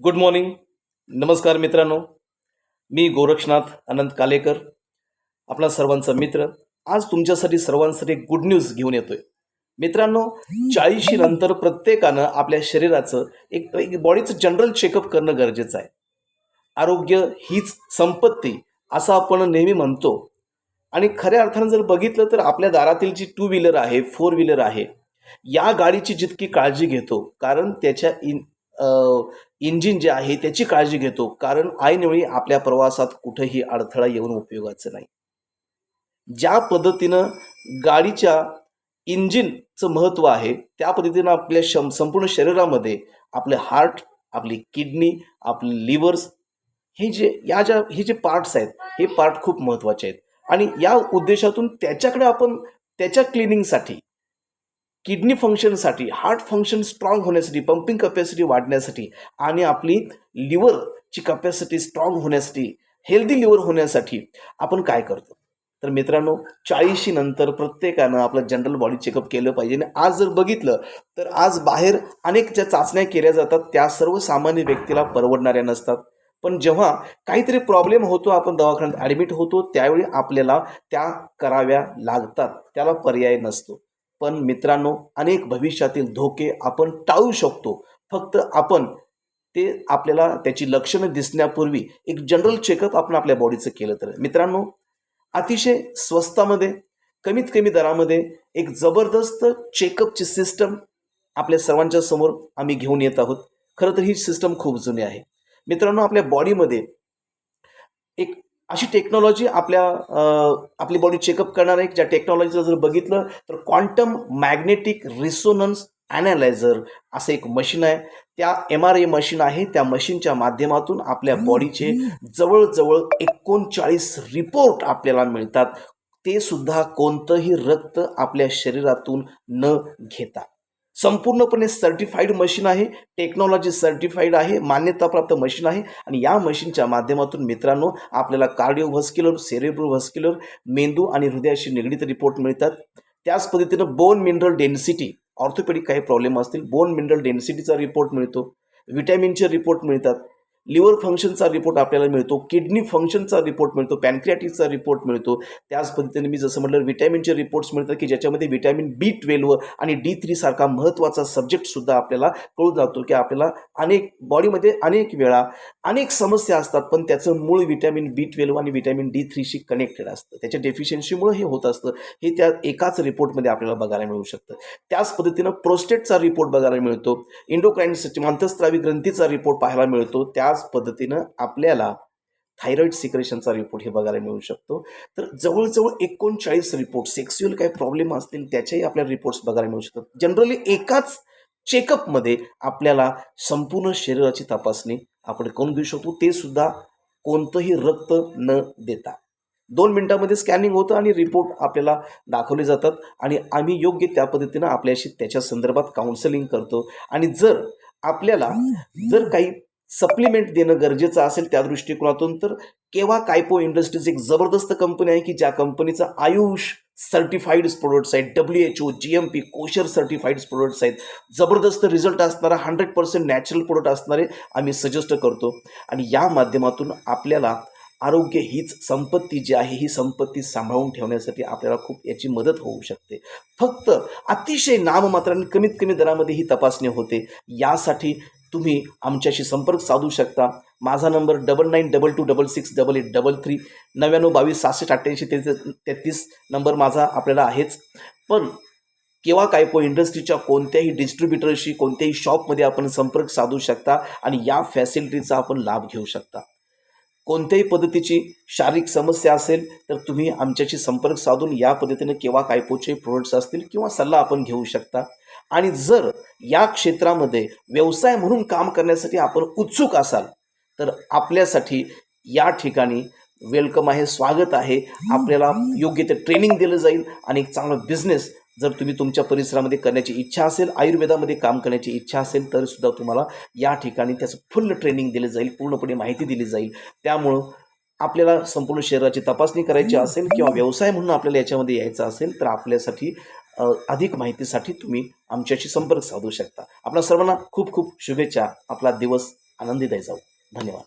Good morning नमस्कार मित्रांनो. मी गोरक्षनाथ अनंत कालेकर आपला सर्वांचा मित्र. आज तुमच्यासाठी सर्वांसाठी गुड न्यूज घेऊन येतोय. मित्रांनो चाळीशी नंतर प्रत्येकानं आपल्या शरीराचं एक एक बॉडीचं जनरल चेकअप करणं गरजेचं आहे. आरोग्य हीच संपत्ती असं आपण नेहमी म्हणतो. आणि खऱ्या अर्थानं जर बघितलं तर आपल्या दारातील जी टू व्हीलर आहे फोर व्हीलर आहे या गाडीची जितकी काळजी घेतो कारण त्याच्या इन इंजिन जे आहे त्याची काळजी घेतो. कारण ऐनवेळी आपल्या प्रवासात कुठेही अडथळा येऊन उपयोगाचं नाही. ज्या पद्धतीनं गाडीच्या इंजिनचं महत्त्व आहे त्या पद्धतीनं आपल्या शम संपूर्ण शरीरामध्ये आपले हार्ट आपली किडनी आपले लिव्हर्स हे जे या ज्या हे जे पार्ट्स आहेत हे पार्ट खूप महत्त्वाचे आहेत. आणि या उद्देशातून त्याच्याकडे आपण त्याच्या क्लिनिंगसाठी किडनी फंक्शनसाठी हार्ट फंक्शन स्ट्रॉंग होण्यासाठी पंपिंग कपॅसिटी वाढण्यासाठी आणि आपली लिव्हरची कपॅसिटी स्ट्रॉंग होण्यासाठी हेल्दी लिव्हर होण्यासाठी आपण काय करतो? तर मित्रांनो चाळीशी नंतर प्रत्येकानं आपलं जनरल बॉडी चेकअप केलं पाहिजे आणि आज जर बघितलं तर आज बाहेर अनेक ज्या चाचण्या केल्या जातात त्या सर्वसामान्य व्यक्तीला परवडणाऱ्या नसतात. पण जेव्हा काहीतरी प्रॉब्लेम होतो आपण दवाखान्यात ॲडमिट होतो त्यावेळी आपल्याला त्या कराव्या लागतात त्याला पर्याय नसतो. पण मित्रांनो अनेक भविष्यातील धोके आपण टाळू शकतो. फक्त आपण ते आपल्याला त्याची लक्षणं दिसण्यापूर्वी एक जनरल चेकअप आपण आपल्या बॉडीचं केलं तर. मित्रांनो अतिशय स्वस्तामध्ये कमीत कमी दरामध्ये एक जबरदस्त चेकअपची सिस्टम आपल्या सर्वांच्या समोर आम्ही घेऊन येत आहोत. खरं तर ही सिस्टम खूप जुनी आहे. मित्रांनो आपल्या बॉडीमध्ये एक अशी टेक्नॉलॉजी आपल्या आपली बॉडी चेकअप करणार आहे. ज्या टेक्नॉलॉजीचं जर बघितलं तर क्वांटम मॅग्नेटिक रिसोनन्स ॲनालायझर असं एक मशीन आहे. त्या एम आर ए मशीन आहे. त्या मशीनच्या माध्यमातून आपल्या बॉडीचे जवळजवळ एकोणचाळीस रिपोर्ट आपल्याला मिळतात. ते सुद्धा कोणतंही रक्त आपल्या शरीरातून न घेता. संपूर्णपणे सर्टिफाईड मशीन आहे टेक्नॉलॉजी सर्टिफाईड आहे मान्यताप्राप्त मशीन आहे. आणि या मशीनच्या माध्यमातून मित्रांनो आपल्याला कार्डिओ व्हस्क्युलर सेरेब्रो व्हस्क्युलर मेंदू आणि हृदयाशी निगडीत रिपोर्ट मिळतात. त्याच पद्धतीनं बोन मिनरल डेन्सिटी ऑर्थोपेडिक काही प्रॉब्लेम असतील बोन मिनरल डेन्सिटीचा रिपोर्ट मिळतो. व्हिटॅमिनचे रिपोर्ट मिळतात. लिव्हर फंक्शनचा रिपोर्ट आपल्याला मिळतो किडनी फंक्शनचा रिपोर्ट मिळतो पॅनक्रियाटिकचा रिपोर्ट मिळतो. त्याच पद्धतीने मी जसं म्हटलं विटॅमिनचे रिपोर्ट्स मिळतात की ज्याच्यामध्ये विटॅमिन बी ट्वेल्व आणि डी थ्री सारखा महत्त्वाचा सब्जेक्टसुद्धा आपल्याला कळून जातो की आपल्याला अनेक बॉडीमध्ये अनेक वेळा अनेक समस्या असतात पण त्याचं मूळ विटॅमिन बी ट्वेल्व आणि विटॅमिन डी थ्रीशी कनेक्टेड असतं. त्याच्या डेफिशियन्सीमुळे हे होत असतं. हे त्या एकाच रिपोर्टमध्ये आपल्याला बघायला मिळू शकतं. त्याच पद्धतीनं प्रोस्टेटचा रिपोर्ट बघायला मिळतो. इंडोक्राईन सिस्टम अंतस्त्रावी ग्रंथीचा रिपोर्ट पाहायला मिळतो. त्याच पद्धतीनं आपल्याला थायरॉईड सिक्रेशनचा रिपोर्ट हे बघायला मिळू शकतो. तर जवळजवळ एकोणचाळीस रिपोर्ट सेक्स्युअल काही प्रॉब्लेम असतील त्याच्याही आपल्याला रिपोर्ट्स बघायला मिळू शकतात. जनरली एकाच चेकअपमध्ये आपल्याला संपूर्ण शरीराची तपासणी आपण करून घेऊ शकतो. ते सुद्धा कोणतंही रक्त न देता. दोन मिनटामध्ये स्कॅनिंग होतं आणि रिपोर्ट आपल्याला दाखवले जातात आणि आम्ही योग्य त्या पद्धतीनं आपल्याशी त्याच्या संदर्भात काउन्सिलिंग करतो. आणि जर आपल्याला जर काही सप्लिमेंट देणं गरजेचं असेल त्या दृष्टिकोनातून तर केव्हा कायपो इंडस्ट्रीज एक जबरदस्त कंपनी आहे की ज्या कंपनीचं आयुष सर्टिफाईड प्रोडक्ट्स आहेत W H O G M P kosher certified products आहेत. जबरदस्त रिझल्ट असणारा हंड्रेड पर्सेंट नॅचरल प्रोडक्ट असणारे आम्ही सजेस्ट करतो. आणि या माध्यमातून आपल्याला आरोग्य हीच संपत्ती जी आहे ही संपत्ती सांभाळून ठेवण्यासाठी आपल्याला खूप याची मदत होऊ शकते. फक्त अतिशय नाममात्राने कमीत कमी दरामध्ये ही तपासणी होते. यासाठी तुम्ही आमच्याशी संपर्क साधू शकता. माझा number double nine double two double six double eight double three नव्याण्णव बावीस सहाशे अठ्ठ्याऐंशी तेहतीस तेहतीस नंबर माझा आपल्याला आहेच. पण केव्हा कायपो इंडस्ट्रीच्या कोणत्याही डिस्ट्रीब्युटरशी कोणत्याही शॉपमध्ये आपण संपर्क साधू शकता आणि या फॅसिलिटीचा आपण लाभ घेऊ शकता. कोणत्याही पद्धतीची शारीरिक समस्या असेल तर तुम्ही आमच्याशी संपर्क साधून या पद्धतीने केव्हा कायपोचे प्रोडक्ट्स असतील किंवा सल्ला आपण घेऊ शकता. आणि जर या क्षेत्रामध्ये व्यवसाय म्हणून काम करण्यासाठी आपण उत्सुक असाल तर आपल्यासाठी या ठिकाणी वेलकम आहे स्वागत आहे. आपल्याला योग्य ते ट्रेनिंग दिलं जाईल आणि एक चांगला बिझनेस जर तुम्ही तुमच्या परिसरामध्ये करण्याची इच्छा असेल आयुर्वेदामध्ये काम करण्याची इच्छा असेल तर सुद्धा तुम्हाला या ठिकाणी त्याचं फुल ट्रेनिंग दिलं जाईल पूर्णपणे माहिती दिली जाईल. त्यामुळं आपल्याला संपूर्ण शरीराची तपासणी करायची असेल किंवा व्यवसाय म्हणून आपल्याला याच्यामध्ये यायचं असेल तर आपल्यासाठी अधिक माहितीसाठी तुम्ही आमच्याशी संपर्क साधू शकता. आपल्या सर्वांना खूप खूप शुभेच्छा. आपला दिवस आनंदीदायी जाऊ धन्यवाद.